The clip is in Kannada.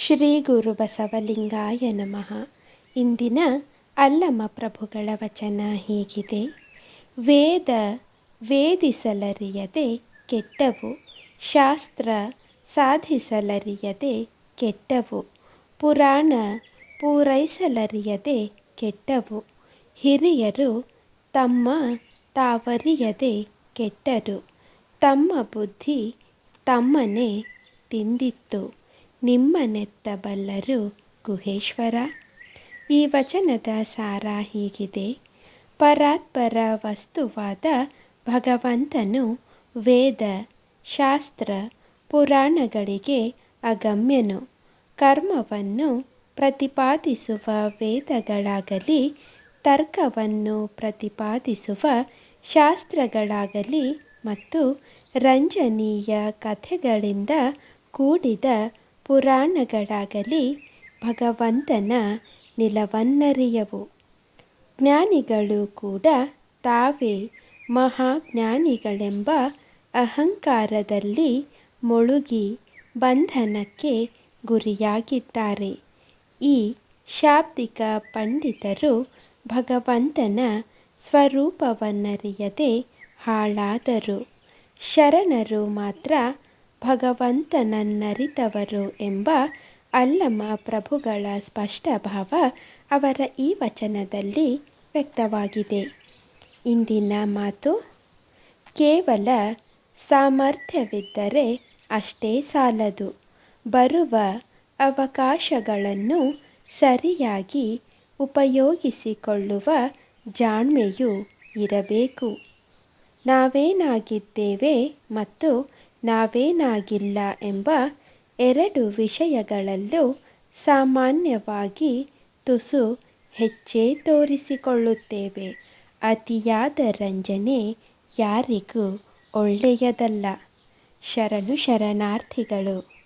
ಶ್ರೀ ಗುರು ಬಸವಲಿಂಗಾಯ ನಮಃ. ಇಂದಿನ ಅಲ್ಲಮ ಪ್ರಭುಗಳ ವಚನ ಹೀಗಿದೆ. ವೇದ ವೇದಿಸಲರಿಯದೆ ಕೆಟ್ಟವು, ಶಾಸ್ತ್ರ ಸಾಧಿಸಲರಿಯದೆ ಕೆಟ್ಟವು, ಪುರಾಣ ಪೂರೈಸಲರಿಯದೆ ಕೆಟ್ಟವು, ಹಿರಿಯರು ತಮ್ಮ ತಾವರಿಯದೆ ಕೆಟ್ಟರು, ತಮ್ಮ ಬುದ್ಧಿ ತಮ್ಮನೆ ತಿಂದಿತ್ತು. ನಿಮ್ಮನೆತ್ತಬಲ್ಲರು ಗುಹೇಶ್ವರ. ಈ ವಚನದ ಸಾರ ಹೀಗಿದೆ. ಪರಾತ್ಪರ ವಸ್ತುವಾದ ಭಗವಂತನು ವೇದ, ಶಾಸ್ತ್ರ, ಪುರಾಣಗಳಿಗೆ ಅಗಮ್ಯನು. ಕರ್ಮವನ್ನು ಪ್ರತಿಪಾದಿಸುವ ವೇದಗಳಾಗಲಿ, ತರ್ಕವನ್ನು ಪ್ರತಿಪಾದಿಸುವ ಶಾಸ್ತ್ರಗಳಾಗಲಿ ಮತ್ತು ರಂಜನೀಯ ಕಥೆಗಳಿಂದ ಕೂಡಿದ ಪುರಾಣಗಳಾಗಲಿ ಭಗವಂತನ ನಿಲವನ್ನರಿಯವು. ಜ್ಞಾನಿಗಳು ಕೂಡ ತಾವೇ ಮಹಾಜ್ಞಾನಿಗಳೆಂಬ ಅಹಂಕಾರದಲ್ಲಿ ಮುಳುಗಿ ಬಂಧನಕ್ಕೆ ಗುರಿಯಾಗಿದ್ದಾರೆ. ಈ ಶಾಬ್ದಿಕ ಪಂಡಿತರು ಭಗವಂತನ ಸ್ವರೂಪವನ್ನರಿಯದೆ ಹಾಳಾದರು. ಶರಣರು ಮಾತ್ರ ಭಗವಂತನನ್ನರಿತವರು ಎಂಬ ಅಲ್ಲಮ ಪ್ರಭುಗಳ ಸ್ಪಷ್ಟ ಭಾವ ಅವರ ಈ ವಚನದಲ್ಲಿ ವ್ಯಕ್ತವಾಗಿದೆ. ಇಂದಿನ ಮಾತು ಕೇವಲ ಸಾಮರ್ಥ್ಯವಿದ್ದರೆ ಅಷ್ಟೇ ಸಾಲದು. ಬರುವ ಅವಕಾಶಗಳನ್ನು ಸರಿಯಾಗಿ ಉಪಯೋಗಿಸಿಕೊಳ್ಳುವ ಜಾಣ್ಮೆಯು ಇರಬೇಕು. ನಾವೇನಾಗಿದ್ದೇವೆ ಮತ್ತು ನಾವೇನಾಗಿಲ್ಲ ಎಂಬ ಎರಡು ವಿಷಯಗಳಲ್ಲೂ ಸಾಮಾನ್ಯವಾಗಿ ತುಸು ಹೆಚ್ಚೇ ತೋರಿಸಿಕೊಳ್ಳುತ್ತೇವೆ. ಅತಿಯಾದ ರಂಜನೆ ಯಾರಿಗೂ ಒಳ್ಳೆಯದಲ್ಲ. ಶರಣು ಶರಣಾರ್ಥಿಗಳು.